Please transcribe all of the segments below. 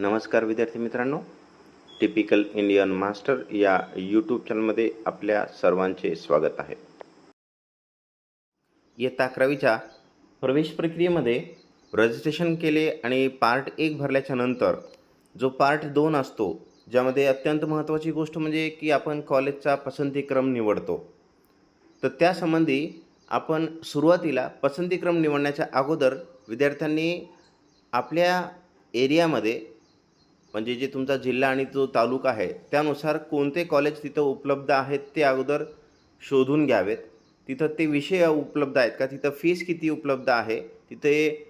नमस्कार विद्यार्थी मित्रांनो. टिपिकल इंडियन मास्टर या यूट्यूब चॅनलमध्ये आपल्या सर्वांचे स्वागत आहे. इयत्ता अकरावीच्या प्रवेश प्रक्रियेमध्ये रजिस्ट्रेशन केले आणि पार्ट एक भरल्याच्या नंतर जो पार्ट दोन असतो ज्यामध्ये अत्यंत महत्त्वाची गोष्ट म्हणजे की आपण कॉलेजचा पसंतीक्रम निवडतो. तर त्यासंबंधी आपण सुरुवातीला पसंतीक्रम निवडण्याच्या अगोदर विद्यार्थ्यांनी आपल्या एरियामध्ये म्हणजे जे तुमचा जिल्हा आणि जो तालुका आहे त्यानुसार कोणते कॉलेज तिथं उपलब्ध आहेत ते अगोदर शोधून घ्यावेत. तिथं ते विषय उपलब्ध आहेत का? तिथं फीस किती उपलब्ध आहे? तिथे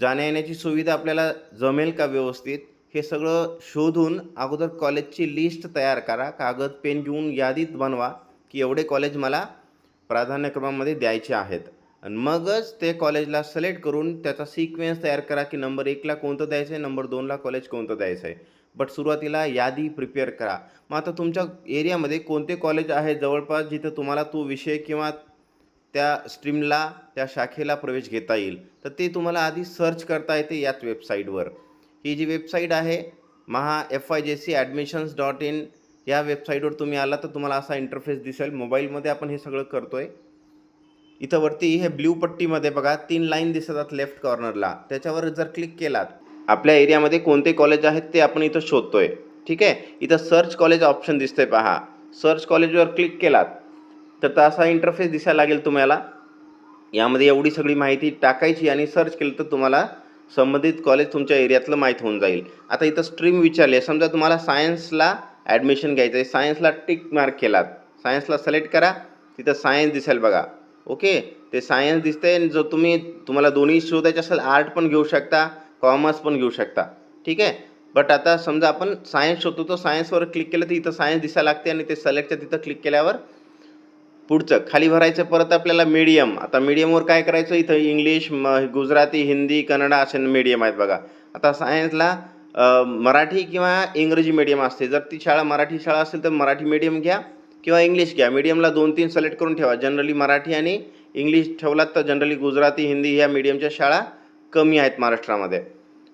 जाण्या येण्याची सुविधा आपल्याला जमेल का व्यवस्थित? हे सगळं शोधून अगोदर कॉलेजची लिस्ट तयार करा. कागद पेन घेऊन यादीत बनवा की एवढे कॉलेज मला प्राधान्यक्रमामध्ये द्यायचे आहेत. आणि मगच ते कॉलेजला सिलेक्ट करून त्याचा सिक्वेन्स तयार करा की नंबर एकला कोणतं द्यायचं आहे नंबर दोनला कॉलेज कोणतं द्यायचं आहे बट सुरुवातीला यादी प्रिपेअर करा. मग आता तुमच्या एरियामध्ये कोणते कॉलेज आहे जवळपास जिथं तुम्हाला तो विषय किंवा त्या स्ट्रीमला त्या शाखेला प्रवेश घेता येईल? तर ते तुम्हाला आधी सर्च करता येते याच वेबसाईटवर ही जी वेबसाईट आहे Maha F I J C admissions dot in या वेबसाईटवर तुम्ही आला तर तुम्हाला असा इंटरफेस दिसेल. मोबाईलमध्ये आपण हे सगळं करतो आहे इथं वरती हे ब्ल्यू पट्टीमध्ये बघा तीन लाईन दिसतात लेफ्ट कॉर्नरला. त्याच्यावर जर क्लिक केलात आपल्या एरियामध्ये कोणते कॉलेज आहेत ते आपण इथं शोधतोय. ठीक आहे? इथं सर्च कॉलेज ऑप्शन दिसतंय पहा. सर्च कॉलेजवर क्लिक केलात तर असा इंटरफेस दिसायला लागेल तुम्हाला. यामध्ये एवढी सगळी माहिती टाकायची आणि सर्च केलं तर तुम्हाला संबंधित कॉलेज तुमच्या एरियातलं माहीत होऊन जाईल. आता इथं स्ट्रीम विचारले समजा तुम्हाला सायन्सला ॲडमिशन घ्यायचं आहे. सायन्सला टिक मार्क केलात. सायन्सला सिलेक्ट करा. तिथं सायन्स दिसेल बघा. ओके? ते सायन्स दिसते आणि जो तुम्ही तुम्हाला दोन्ही शोधायचे असेल आर्ट पण घेऊ शकता कॉमर्स पण घेऊ शकता. ठीक आहे? बट आता समजा आपण सायन्स शोधतो तर सायन्सवर क्लिक केलं तर इथं सायन्स दिसायला लागते आणि ते सिलेक्टच्या तिथं क्लिक केल्यावर पुढचं खाली भरायचं परत आपल्याला मीडियम आता मीडियमवर काय करायचं? इथं इंग्लिश म गुजराती हिंदी कन्नडा असे मीडियम आहेत बघा. आता सायन्सला मराठी किंवा इंग्रजी मीडियम असते. जर ती शाळा मराठी शाळा असेल तर मराठी मीडियम घ्या. किंवा इंग्लिश घ्या. मीडियमला दोन तीन सिलेक्ट करून ठेवा. जनरली मराठी आणि इंग्लिश ठेवलात तर जनरली गुजराती हिंदी ह्या मीडियमच्या शाळा कमी आहेत महाराष्ट्रामध्ये.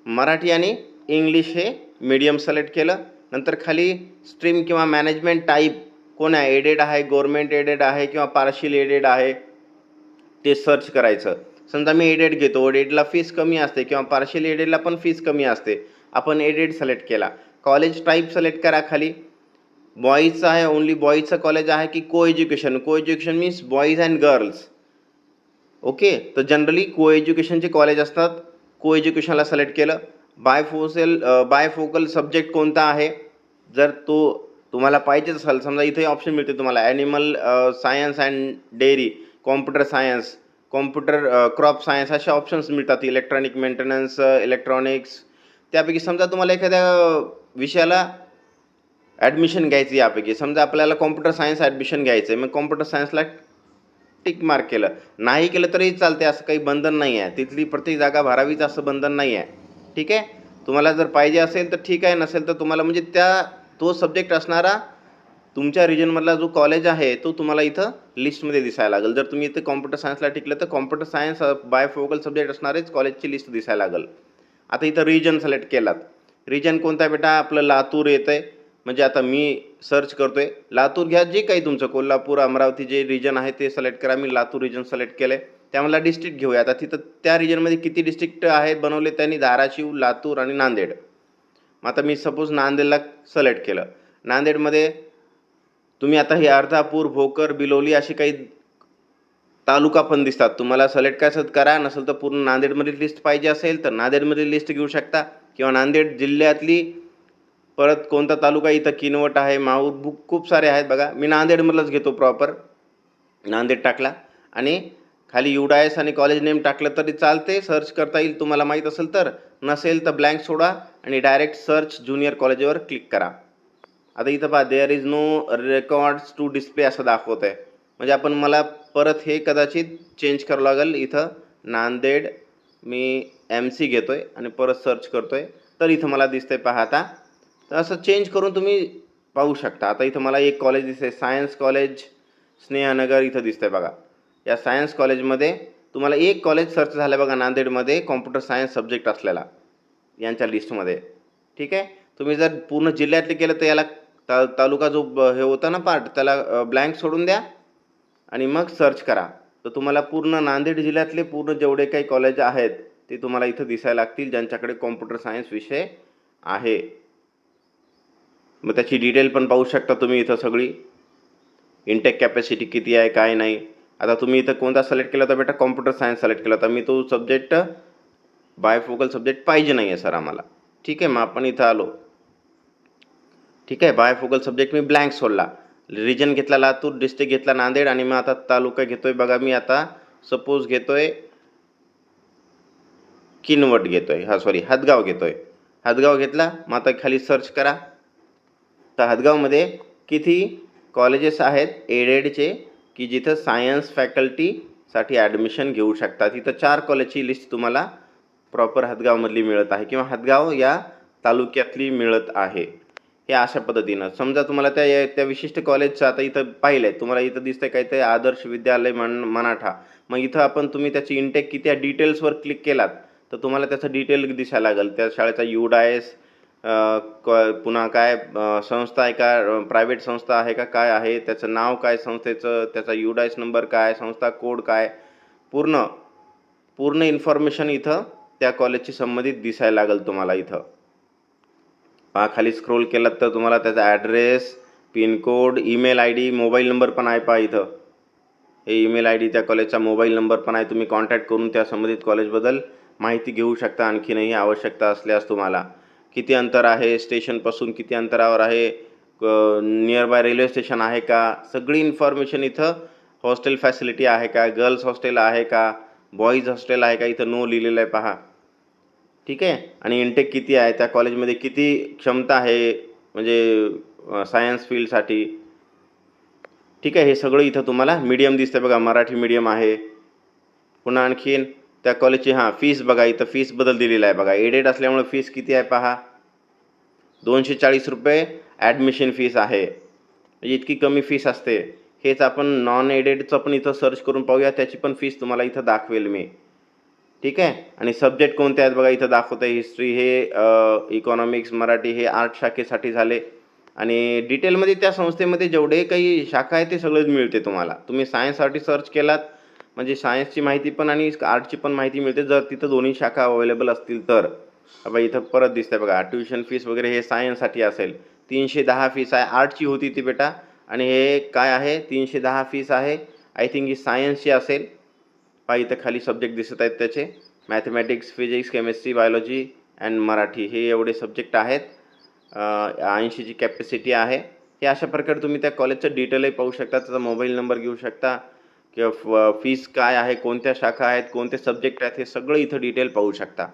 मराठी आणि इंग्लिश हे मीडियम सिलेक्ट केलं. नंतर खाली स्ट्रीम किंवा मॅनेजमेंट टाईप कोण आहे? एडेड आहे गव्हर्मेंट एडेड आहे किंवा पार्शियल एडेड आहे ते सर्च करायचं. समजा मी एडेड घेतो. एडेडला फीस कमी असते किंवा पार्शियल एडेडला पण फीस कमी असते. आपण एडेड सिलेक्ट केला. कॉलेज टाईप सिलेक्ट करा खाली. बॉईजचं आहे ओन्ली बॉईजचं कॉलेज आहे की co education co education means boys and girls okay तर जनरली को एज्युकेशनचे कॉलेज असतात. को एज्युकेशनला सिलेक्ट केलं बायफोसेल बायफोकल सब्जेक्ट कोणता आहे? जर तो तुम्हाला पाहिजेच असेल समजा इथे ऑप्शन मिळते तुम्हाला. Animal science and dairy computer science computer crop science असे ऑप्शन्स मिळतात. इलेक्ट्रॉनिक मेंटेनन्स इलेक्ट्रॉनिक्स त्यापैकी समजा तुम्हाला एखाद्या विषयाला ॲडमिशन घ्यायची यापैकी. समजा आपल्याला कॉम्प्युटर सायन्स ॲडमिशन घ्यायचं आहे मग कॉम्प्युटर सायन्सला टिक मार्क केलं. नाही केलं तरी चालते असं काही बंधन नाही आहे तिथली प्रत्येक जागा भरावीच असं बंधन नाही आहे ठीक आहे? तुम्हाला जर पाहिजे असेल तर ठीक आहे नसेल तर तुम्हाला म्हणजे त्या तो सब्जेक्ट असणारा तुमच्या रिजनमधला जो कॉलेज आहे तो तुम्हाला इथं लिस्टमध्ये दिसायला लागेल. जर तुम्ही इथं कॉम्प्युटर सायन्सला टिकलं तर computer science bifocal subject असणारेच कॉलेजची लिस्ट दिसायला लागेल. आता इथं रिजन सिलेक्ट केलात. रिजन कोणता बेटा? आपलं लातूर येतं आहे म्हणजे आता मी सर्च करतो आहे लातूर घ्या जे काही तुमचं. कोल्हापूर अमरावती जे रिजन आहे ते सिलेक्ट करा. मी लातूर रिजन सिलेक्ट केलं आहे त्यामधला डिस्ट्रिक्ट घेऊया. आता तिथं त्या रिजनमध्ये किती डिस्ट्रिक्ट आहेत बनवले त्यांनी? धाराशिव लातूर आणि नांदेड. मग आता मी सपोज नांदेडला सिलेक्ट केलं. नांदेडमध्ये तुम्ही आता हे अर्धापूर भोकर बिलोली अशी काही तालुका पण दिसतात. तुम्हाला सिलेक्ट करायचं करा. नसेल तर पूर्ण नांदेडमधली लिस्ट पाहिजे असेल तर नांदेडमधली लिस्ट घेऊ शकता. किंवा नांदेड जिल्ह्यातली परत कोणता तालुका इथं किनवट आहे माहूर बुक खूप सारे आहेत बघा. मी नांदेडमधलंच घेतो प्रॉपर नांदेड टाकला. आणि खाली युडायस आणि कॉलेज नेम टाकलं तरी चालते. सर्च करता येईल तुम्हाला माहीत असेल तर. नसेल तर ब्लँक सोडा आणि डायरेक्ट सर्च ज्युनियर कॉलेजवर क्लिक करा. आता इथं पहा there is no records to display असं दाखवत आहे म्हणजे आपण मला परत हे कदाचित चेंज करावं लागेल. इथं नांदेड मी एम सी घेतो आहे आणि परत सर्च करतो आहे तर इथं मला दिसतंय पहा आता. तर असं चेंज करून तुम्ही पाहू शकता. आता इथं मला एक कॉलेज दिसते सायन्स कॉलेज स्नेहनगर इथं दिसतंय बघा. या सायन्स कॉलेजमध्ये तुम्हाला एक कॉलेज सर्च झालं बघा नांदेडमध्ये कॉम्प्युटर सायन्स सब्जेक्ट असलेला. यांच्या लिस्टमध्ये ठीक आहे? तुम्ही जर पूर्ण जिल्ह्यातले केलं तर याला ता तालुका जो ब- हे होता ना पार्ट त्याला ब्लँक सोडून द्या आणि मग सर्च करा. तर तुम्हाला पूर्ण नांदेड जिल्ह्यातले पूर्ण जेवढे काही कॉलेज आहेत ते तुम्हाला इथं दिसायला लागतील ज्यांच्याकडे कॉम्प्युटर सायन्स विषय आहे. मग त्याची डिटेल पण पाहू शकता तुम्ही इथं सगळी. इंटेक कॅपॅसिटी किती आहे काय नाही. आता तुम्ही इथं कोणता सिलेक्ट केला तर बेटा? कॉम्प्युटर सायन्स सिलेक्ट केला तर मी तो सब्जेक्ट बायफोकल सब्जेक्ट पाहिजे नाही आहे सर आम्हाला. ठीक आहे मग आपण इथं आलो. ठीक आहे बायफोकल सब्जेक्ट मी ब्लँक सोडला. रिजन घेतला लातूर डिस्ट्रिक्ट घेतला नांदेड आणि मग आता तालुका घेतोय बघा मी आता. सपोज घेतोय किनवट घेतोय. हा सॉरी हदगाव घेतोय. हदगाव घेतला मग आता खाली सर्च करा. तर हदगावमध्ये किती कॉलेजेस आहेत? एडेडचे की जिथं सायन्स फॅकल्टीसाठी ॲडमिशन घेऊ शकतात. इथं चार कॉलेजची लिस्ट तुम्हाला प्रॉपर हदगावमधली मिळत आहे किंवा हदगाव या तालुक्यातली मिळत आहे. हे अशा पद्धतीनं. समजा तुम्हाला त्या त्या विशिष्ट कॉलेजचं आता इथं पाहिलं आहे तुम्हाला इथं दिसतंय काय ते आदर्श विद्यालय मन मराठा. मग इथं आपण तुम्ही त्याची इंटेक किती डिटेल्सवर क्लिक केलात तर तुम्हाला त्याचं डिटेल दिसायला लागेल. त्या शाळेचा क पुन्हा काय संस्था आहे का प्रायव्हेट संस्था आहे का काय आहे त्याचं नाव काय संस्थेचं त्याचा युडायस नंबर काय संस्था कोड काय पूर्ण पूर्ण इन्फॉर्मेशन इथं त्या कॉलेजशी संबंधित दिसायला लागेल तुम्हाला इथं. पहा खाली स्क्रोल केलात तर तुम्हाला त्याचा address pincode email I D mobile number पण आहे पहा इथं. हे ईमेल आय डी त्या कॉलेजचा मोबाईल नंबर पण आहे तुम्ही कॉन्टॅक्ट करून त्या संबंधित कॉलेजबद्दल माहिती घेऊ शकता आणखीनही आवश्यकता असल्यास तुम्हाला. किती अंतर आहे स्टेशनपासून किती अंतरावर आहे नियर बाय रेल्वे स्टेशन आहे का? सगळी इन्फॉर्मेशन इथं हॉस्टेल फॅसिलिटी आहे का? गर्ल्स हॉस्टेल आहे का? बॉईज हॉस्टेल आहे का? इथं नो लिहिलेलं आहे पहा. ठीक आहे? आणि इंटेक किती आहे? त्या कॉलेजमध्ये किती क्षमता आहे? म्हणजे सायन्स फील्डसाठी ठीक आहे? हे सगळं इथं तुम्हाला मीडियम दिसतं बघा. मराठी मीडियम आहे. पुन्हा आणखीन त्या कॉलेजची हां फीस बघा इथं फीस बदल दिलेला आहे बघा. एडेड असल्यामुळे फीस किती आहे पहा? दोनशे चाळीस रुपये ॲडमिशन फीस आहे. म्हणजे इतकी कमी फीस असते. हेच आपण नॉन एडेडचं पण इथं सर्च करून पाहूया. त्याची पण फीस तुम्हाला इथं दाखवेल मी. ठीक आहे? आणि सब्जेक्ट कोणते आहेत बघा? इथं दाखवत आहे हिस्ट्री हे इकॉनॉमिक्स मराठी हे आर्ट शाखेसाठी झाले. आणि डिटेलमध्ये त्या संस्थेमध्ये जेवढे काही शाखा आहे ते सगळंच मिळते तुम्हाला. तुम्ही सायन्ससाठी सर्च केलात म्हणजे सायन्सची माहिती पण आणि आर्टची पण माहिती मिळते. जर तिथं दोन्ही शाखा अवेलेबल असतील तर. बघा इथं परत दिसतंय बघा ट्युशन फीस वगैरे हे सायन्ससाठी असेल. तीनशे दहा फीस आहे. आर्टची होती ती बेटा. आणि हे काय आहे? तीनशे दहा फीस आहे. आय थिंक ही सायन्सची असेल. पहा इथं खाली सब्जेक्ट दिसत आहेत त्याचे. Mathematics physics chemistry biology and Marathi हे एवढे सब्जेक्ट आहेत. ऐंशीची कॅपॅसिटी आहे. हे अशा प्रकारे तुम्ही त्या कॉलेजचं डिटेलही पाहू शकता. त्याचा मोबाईल नंबर घेऊ शकता. किंवा फ फीस काय आहे कोणत्या शाखा आहेत कोणते सब्जेक्ट आहेत हे सगळं इथं डिटेल पाहू शकता.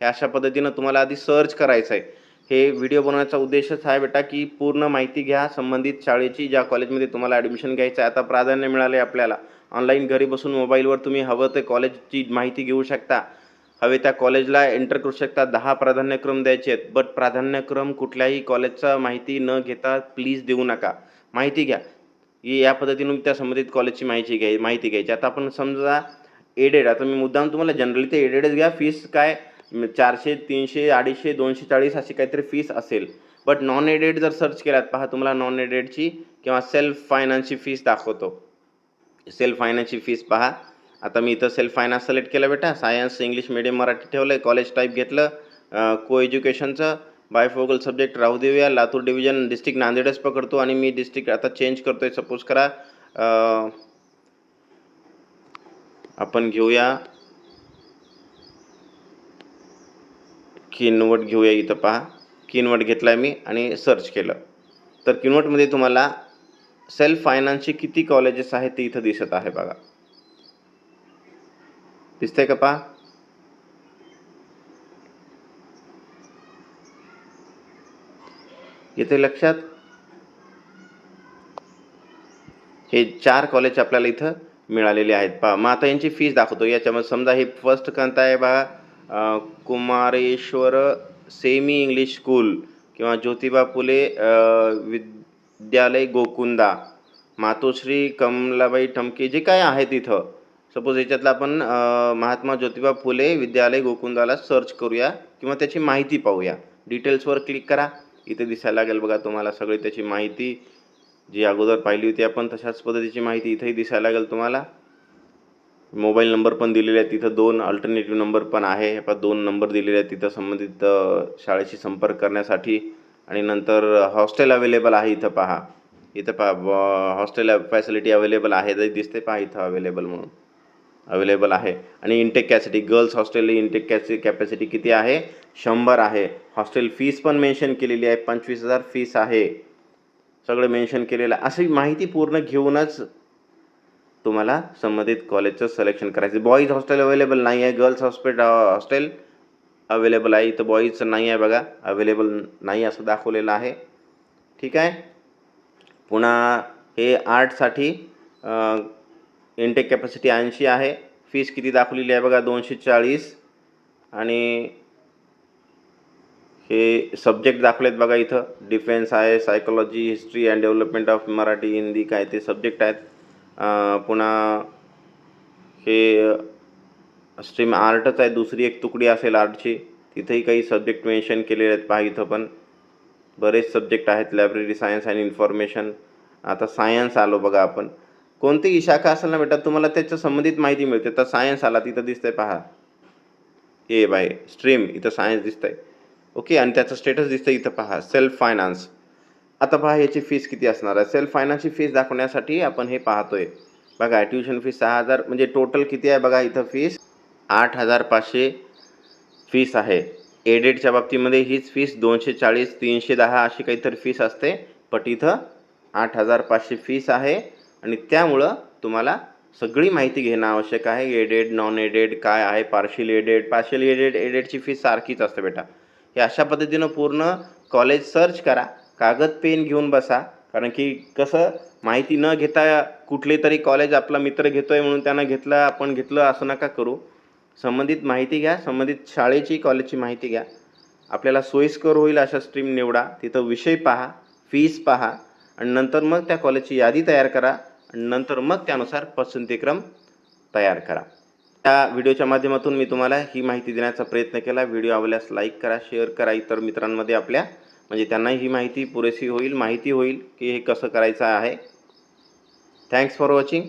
हे अशा पद्धतीनं तुम्हाला आधी सर्च करायचं आहे हे व्हिडिओ बनवण्याचा उद्देशच आहे बेटा की पूर्ण माहिती घ्या संबंधित शाळेची ज्या कॉलेजमध्ये तुम्हाला ॲडमिशन घ्यायचं आहे आता प्राधान्य मिळाले आपल्याला. ऑनलाईन घरी बसून मोबाईलवर तुम्ही हवं ते कॉलेजची माहिती घेऊ शकता. हवे त्या कॉलेजला एंटर करू शकता. दहा प्राधान्यक्रम द्यायचे आहेत. बट प्राधान्यक्रम कुठल्याही कॉलेजचा माहिती न घेता प्लीज देऊ नका. माहिती घ्या. या पद्धतीनं त्या संबंधित कॉलेजची माहिती घ्याय माहिती घ्यायची. आता आपण समजा एडेड आता मी मुद्दाम तुम्हाला जनरली ते एडेडच घ्या. फीस काय? चारशे तीनशे अडीचशे दोनशे चाळीस अशी काहीतरी फीस असेल. बट नॉन एडेड जर सर्च केलात पहा तुम्हाला नॉन एडेडची किंवा सेल्फ फायनान्सची फीस दाखवतो. सेल्फ फायनान्सची फीस पहा. आता मी इथं सेल्फ फायनान्स सिलेक्ट केलं बेटा. सायन्स इंग्लिश मिडियम मराठी ठेवलं आहे कॉलेज टाईप घेतलं को एज्युकेशनचं बाय फोकल सब्जेक्ट राहू देऊया. लातूर डिव्हिजन डिस्ट्रिक्ट नांदेडच पकडतो आणि मी डिस्ट्रिक्ट आता चेंज करतो आहे सपोज करा आपण घेऊया. किनवट घेऊया इथं पहा. किनवट घेतला आहे मी आणि सर्च केलं. तर किनवटमध्ये तुम्हाला सेल्फ फायनान्सचे किती कॉलेजेस आहेत ते इथं दिसत आहे बघा. दिसतंय का पहा? येते लक्षात? हे चार कॉलेज आपल्याला इथं मिळालेले आहेत. पहा मग आता यांची फीज दाखवतो. याच्यामध्ये समजा हे फर्स्ट कोणता आहे बघा कुमारेश्वर सेमी इंग्लिश स्कूल किंवा ज्योतिबा फुले विद्यालय गोकुंदा मातोश्री कमलाबाई ठमके जे काय आहेत इथं. सपोज याच्यातलं आपण महात्मा ज्योतिबा फुले विद्यालय गोकुंदाला सर्च करूया किंवा त्याची माहिती पाहूया. डिटेल्सवर क्लिक करा. इथे दिसायला लागेल बघा तुम्हाला सगळी त्याची माहिती. जी अगोदर पाहिली होती आपण तशाच पद्धतीची माहिती इथेही दिसायला लागेल तुम्हाला. मोबाईल नंबर पण दिलेले आहेत तिथं दोन अल्टरनेटिव्ह नंबर पण आहे. हे पहा दोन नंबर दिलेले आहेत तिथं संबंधित शाळेशी संपर्क करण्यासाठी. आणि नंतर हॉस्टेल अवेलेबल आहे इथं पहा. इथं पहा ब- हॉस्टेल फॅसिलिटी अवेलेबल आहे. ते दिसते पहा इथं अवेलेबल म्हणून. अवेलेबल आहे. आणि intake capacity girls hostel intake कॅसि capacity किती आहे? शंभर आहे. हॉस्टेल फीस पण मेन्शन केलेली आहे. पंचवीस हजार फीस आहे. सगळं मेन्शन केलेलं आहे. अशी माहिती पूर्ण घेऊनच तुम्हाला संबंधित कॉलेजचं सिलेक्शन करायचं बॉईज हॉस्टेल अवेलेबल नाही आहे. गर्ल्स हॉस्पिटल हॉस्टेल अवेलेबल आहे. इथं बॉईजचं नाही आहे बघा. अवेलेबल नाही असं दाखवलेलं आहे. ठीक आहे? पुन्हा हे आर्टसाठी इंटेक कॅपॅसिटी ऐंशी आहे. फीस किती दाखवलेली आहे बघा? दोनशे चाळीस आणि हे सब्जेक्ट दाखवलेत बघा इथं. डिफेन्स आहे psychology history and development of Marathi Hindi काय ते सब्जेक्ट आहेत. पुन्हा हे स्ट्रीम आर्टच आहे. दुसरी एक तुकडी असेल आर्टची तिथेही काही सब्जेक्ट मेन्शन केलेले आहेत. पहा इथं पण. बरेच सब्जेक्ट आहेत. लायब्ररी सायन्स अँड इन्फॉर्मेशन आता सायन्स आलो बघा आपण. कोणतीही शाखा असेल ना बेटा तुम्हाला त्याच्या संबंधित माहिती मिळते. तर सायन्स आला तिथं दिसतंय पहा. ए बाय स्ट्रीम इथं सायन्स दिसतंय. ओके आणि त्याचं स्टेटस दिसतं इथं पहा सेल्फ फायनान्स आता पहा याची फीस किती असणार आहे? सेल्फ फायनान्सची फीस दाखवण्यासाठी आपण हे पाहतोय. बघा ट्युशन फीस सहा हजार म्हणजे टोटल किती आहे बघा इथं फीस आठ हजार पाचशे फीस आहे. एडेडच्या बाबतीमध्ये हीच फीस दोनशे चाळीस तीनशे दहा अशी काहीतरी फीस असते. बट इथं आठ हजार पाचशे फीस आहे. आणि त्यामुळं तुम्हाला सगळी माहिती घेणं आवश्यक आहे. एडेड नॉन एडेड काय आहे? पार्शियल एडेड पार्शियल एडेड एडेडची फीस सारखीच असते बेटा. हे अशा पद्धतीनं पूर्ण कॉलेज सर्च करा. कागद पेन घेऊन बसा. कारण की कसं माहिती न घेता कुठले तरी कॉलेज आपला मित्र घेतो आहे म्हणून त्यानं घेतलं आपण घेतलं असं नका करू. संबंधित माहिती घ्या. संबंधित शाळेची कॉलेजची माहिती घ्या. आपल्याला सोयीस्कर होईल अशा स्ट्रीम निवडा. तिथं विषय पहा फीस पहा आणि नंतर मग त्या कॉलेजची यादी तयार करा आणि नंतर मग त्यानुसार पसंतीक्रम तयार करा. त्या व्हिडिओच्या माध्यमातून मी तुम्हाला ही माहिती देण्याचा प्रयत्न केला. व्हिडिओ आवडल्यास लाईक करा शेअर करा. इतर मित्रांमध्ये आपल्या म्हणजे त्यांनाही ही माहिती पुरेशी होईल माहिती होईल की हे कसं करायचं आहे. Thanks for watching